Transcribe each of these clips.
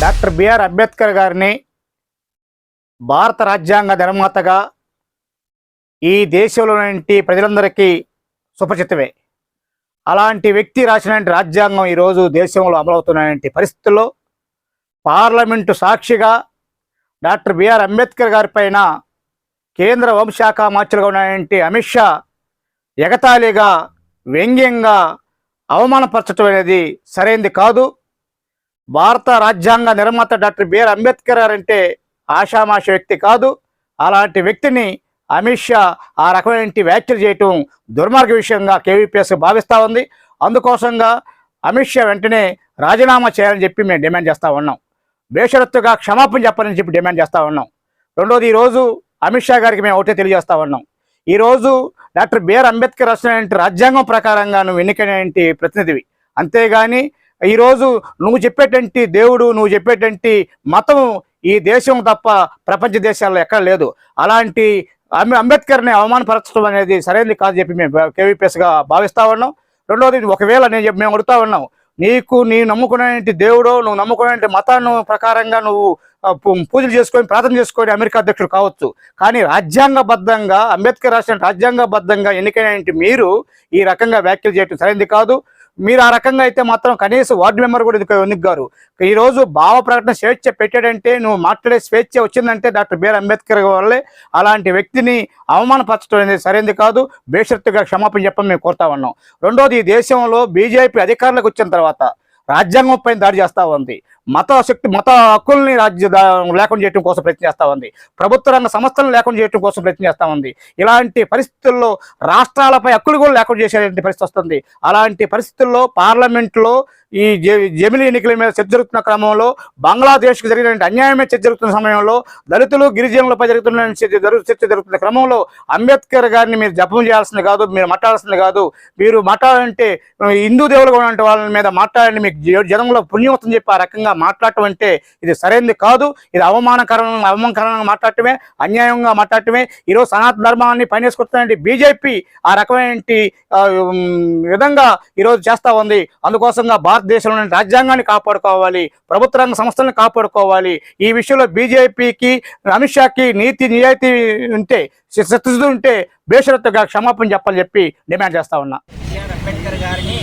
Doctor BR Ambedkar గారిని భారత రాజ్యాంగ నిర్మాతగా ఈ దేశంలోని ప్రజలందరికీ సుపరిచితమే. అలాంటి వ్యక్తి రాసిన రాజ్యాంగం ఈరోజు దేశంలో అమలవుతున్నటువంటి పరిస్థితుల్లో పార్లమెంటు సాక్షిగా డాక్టర్ బిఆర్ అంబేద్కర్ గారి పైన కేంద్ర హోంశాఖ మార్చులుగా ఉన్నటువంటి అమిత్ షా ఎగతాళిగా వ్యంగ్యంగా అవమానపరచడం అనేది సరైంది కాదు. భారత రాజ్యాంగ నిర్మాత డాక్టర్ బిఆర్ అంబేద్కర్ గారు అంటే ఆషామాష వ్యక్తి కాదు. అలాంటి వ్యక్తిని అమిత్ షా ఆ రకమైన వ్యాఖ్యలు చేయటం దుర్మార్గ విషయంగా కేవీపీఎస్ భావిస్తూ ఉంది. అందుకోసంగా అమిత్ షా వెంటనే రాజీనామా చేయాలని చెప్పి మేము డిమాండ్ చేస్తూ ఉన్నాం. బేషరత్తుగా క్షమాపణ చెప్పాలని చెప్పి డిమాండ్ చేస్తూ ఉన్నాం. రెండోది ఈరోజు అమిత్ షా గారికి మేము ఒకటే తెలియజేస్తా ఉన్నాం. ఈరోజు డాక్టర్ బిఆర్ అంబేద్కర్ రాసినటువంటి రాజ్యాంగం ప్రకారంగా నువ్వు ఎన్నికైన ప్రతినిధివి. అంతేగాని ఈరోజు నువ్వు చెప్పేటువంటి దేవుడు నువ్వు చెప్పేటువంటి మతం ఈ దేశం తప్ప ప్రపంచ దేశాల్లో ఎక్కడ లేదు. అలాంటి అంబేద్కర్ని అవమానపరచడం అనేది సరైనది కాదు చెప్పి మేము కేవీపీఎస్గా భావిస్తా ఉన్నాం. రెండవది ఒకవేళ నేను చెప్పి మేము అడుగుతా ఉన్నాం నీకు నీ నమ్ముకునే దేవుడో నువ్వు నమ్ముకునే మతాన్ని ప్రకారంగా నువ్వు పూజలు చేసుకొని ప్రార్థన చేసుకొని అమెరికా అధ్యక్షుడు కావచ్చు. కానీ రాజ్యాంగబద్ధంగా అంబేద్కర్ రాసిన రాజ్యాంగబద్ధంగా ఎన్నికైన మీరు ఈ రకంగా వ్యాఖ్యలు చేయడం సరైనది కాదు. మీరు ఆ రకంగా అయితే మాత్రం కనీసం వార్డు మెంబర్ కూడా ఎందుకు ఎన్నికగారు ఈ భావ ప్రకటన స్వేచ్ఛ పెట్టాడంటే నువ్వు మాట్లాడే స్వేచ్ఛ వచ్చిందంటే డాక్టర్ బిఆర్ అంబేద్కర్ వల్లే అలాంటి వ్యక్తిని అవమానపరచడం అనేది సరైనది కాదు. బేషరత్తుగా క్షమాపణ చెప్పని మేము కోరుతా ఉన్నాం. రెండోది ఈ దేశంలో బీజేపీ అధికారులకు వచ్చిన తర్వాత రాజ్యాంగం పైన దాడి చేస్తూ ఉంది. మత శక్తి మత హక్కుల్ని రాజ్య లేకుండా చేయడం కోసం ప్రయత్నం చేస్తూ ఉంది. ప్రభుత్వ రంగ సంస్థలను లేకుండా చేయడం కోసం ప్రయత్నం చేస్తూ ఉంది. ఇలాంటి పరిస్థితుల్లో రాష్ట్రాలపై హక్కులు కూడా లేకుండా చేసేటువంటి పరిస్థితి వస్తుంది. అలాంటి పరిస్థితుల్లో పార్లమెంట్లో ఈ జె- జమిలీ ఎన్నికల మీద చర్చ జరుగుతున్న క్రమంలో బంగ్లాదేశ్కి జరిగిన అన్యాయమే చర్చ జరుగుతున్న సమయంలో దళితులు గిరిజనులపై జరుగుతున్న చర్చ జరుగుతున్న క్రమంలో అంబేద్కర్ గారిని మీరు జపం చేయాల్సింది కాదు మీరు మాట్లాడాల్సింది కాదు. మీరు మాట్లాడాలంటే హిందూ దేవులుగా కూడా వాళ్ళ మీద మాట్లాడండి మీకు జ- జనంలో పుణ్యం వస్తుందని చెప్పి ఆ రకంగా మాట్లాడటం అంటే ఇది సరైనది కాదు. ఇది అవమానకరం అవమానకరంగా మాట్లాడటమే అన్యాయంగా మాట్లాడటమే. ఈరోజు సనాతన ధర్మాన్ని పనిచేసుకుంటున్న బీజేపీ ఆ రకమైన విధంగా ఈరోజు చేస్తూ ఉంది. అందుకోసంగా భారతదేశంలోని రాజ్యాంగాన్ని కాపాడుకోవాలి. ప్రభుత్వ రంగ సంస్థలను కాపాడుకోవాలి. ఈ విషయంలో బీజేపీకి అమిత్ షాకి నీతి నిజాయితీ ఉంటే చిత్తశుద్ధి ఉంటే బేషరత్తుగా క్షమాపణ చెప్పాలని చెప్పి డిమాండ్ చేస్తా ఉన్నా. అంబేద్కర్ గారిని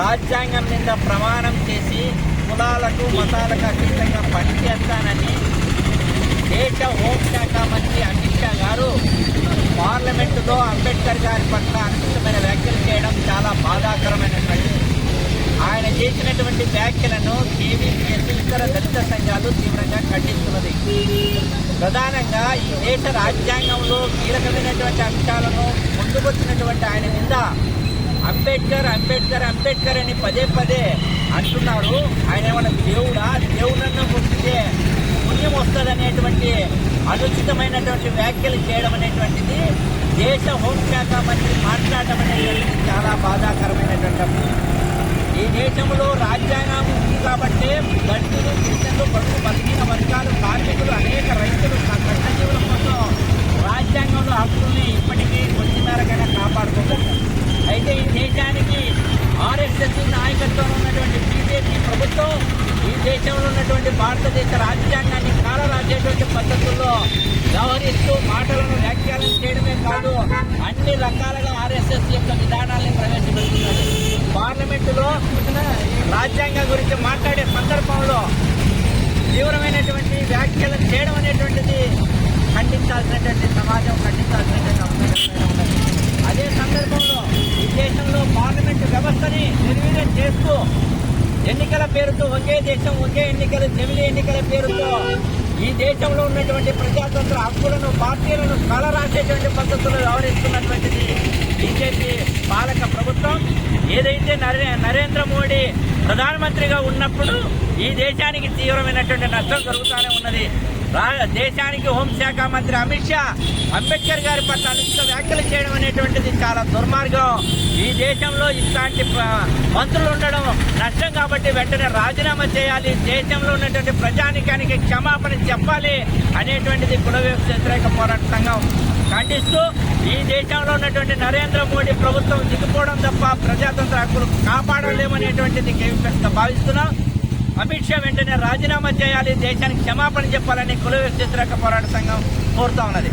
రాజ్యాంగం మీద ప్రమాణం చేసి కులాలకు మతాలకు అతీతంగా పనిచేస్తానని దేశ హోంశాఖ మంత్రి అమిత్ షా గారు పార్లమెంటులో అంబేద్కర్ గారి పట్ల అనుచితమైన వ్యాఖ్యలు చేయడం చాలా బాధాకరమైనటువంటి ఆయన చేసినటువంటి వ్యాఖ్యలను కేవీపీఎస్ ఇతర దళిత సంఘాలు తీవ్రంగా ఖండిస్తున్నది. ప్రధానంగా ఈ దేశ రాజ్యాంగంలో కీలకమైనటువంటి అంశాలను ముందుకొచ్చినటువంటి ఆయన మీద అంబేద్కర్ అంబేద్కర్ అంబేద్కర్ అని పదే పదే అంటున్నారు ఆయన ఏమన్నా దేవుడా? దేవుడన్న పుట్టితే పుణ్యం వస్తుందనేటువంటి అనుచితమైనటువంటి వ్యాఖ్యలు చేయడం అనేటువంటిది దేశ హోంశాఖ మంత్రి మాట్లాడటం అనేటువంటిది చాలా బాధాకరమైనటువంటి ఈ దేశంలో రాజ్యాంగం ఉంది కాబట్టి దళితులు గిరిజనులు బడుగు బతికిన వర్గాలు కార్మికులు అనేక రైతులు కష్టజీవుల కోసం రాజ్యాంగంలో హక్కుల్ని ఇప్పటికీ కొద్ది మేరకైనా కాపాడుకోగలిగారు అయితే ఈ దేశానికి ఆర్ఎస్ఎస్ నాయకత్వంలో ఉన్నటువంటి బీజేపీ ప్రభుత్వం ఈ దేశంలో ఉన్నటువంటి భారతదేశ రాజ్యాంగాన్ని కాలరాసేటువంటి పద్ధతుల్లో వ్యవహరిస్తూ మాటలను వ్యాఖ్యానం చేయడమే కాదు అన్ని రకాలుగా ఆర్ఎస్ఎస్ యొక్క విధానాల్ని ప్రవేశపెడుతున్నారు. పార్లమెంటులో రాజ్యాంగం గురించి మాట్లాడే సందర్భంలో తీవ్రమైనటువంటి వ్యాఖ్యలు చేయడం అనేటువంటిది ఖండించాల్సినటువంటి సమాజం ఖండించాల్సినటువంటి అవసరం ఉన్నది. అదే సందర్భంలో ఈ దేశంలో పార్లమెంటు వ్యవస్థని నిర్వీర్యం చేస్తూ ఎన్నికల పేరుతో ఒకే దేశం ఒకే ఎన్నికల జమిలి ఎన్నికల పేరుతో ఈ దేశంలో ఉన్నటువంటి ప్రజాతంత్ర హక్కులను పార్టీలను కలరాసేటువంటి పద్ధతులు వ్యవహరిస్తున్నటువంటిది బీజేపీ పాలక ప్రభుత్వం. ఏదైతే నరే నరేంద్ర మోడీ ప్రధానమంత్రిగా ఉన్నప్పుడు ఈ దేశానికి తీవ్రమైనటువంటి నష్టం జరుగుతూనే ఉన్నది. దేశానికి హోంశాఖ మంత్రి అమిత్ షా అంబేద్కర్ గారి పట్ల అనుచిత వ్యాఖ్యలు చేయడం అనేటువంటిది చాలా దుర్మార్గం. ఈ దేశంలో ఇట్లాంటి మంత్రులు ఉండడం నష్టం కాబట్టి వెంటనే రాజీనామా చేయాలి. దేశంలో ఉన్నటువంటి ప్రజానికానికి క్షమాపణ చెప్పాలి అనేటువంటిది కుల వ్యతిరేక పోరాట సంఘం ఖండిస్తూ ఈ దేశంలో ఉన్నటువంటి నరేంద్ర మోడీ ప్రభుత్వం దిగిపోవడం తప్ప ప్రజాతంత్ర హక్కులు కాపాడలేమనేటువంటిది భావిస్తున్నాం. అమిత్ షా వెంటనే రాజీనామా చేయాలి దేశానికి క్షమాపణ చెప్పాలని కుల వ్యతిరేక పోరాట సంఘం కోరుతా ఉన్నది.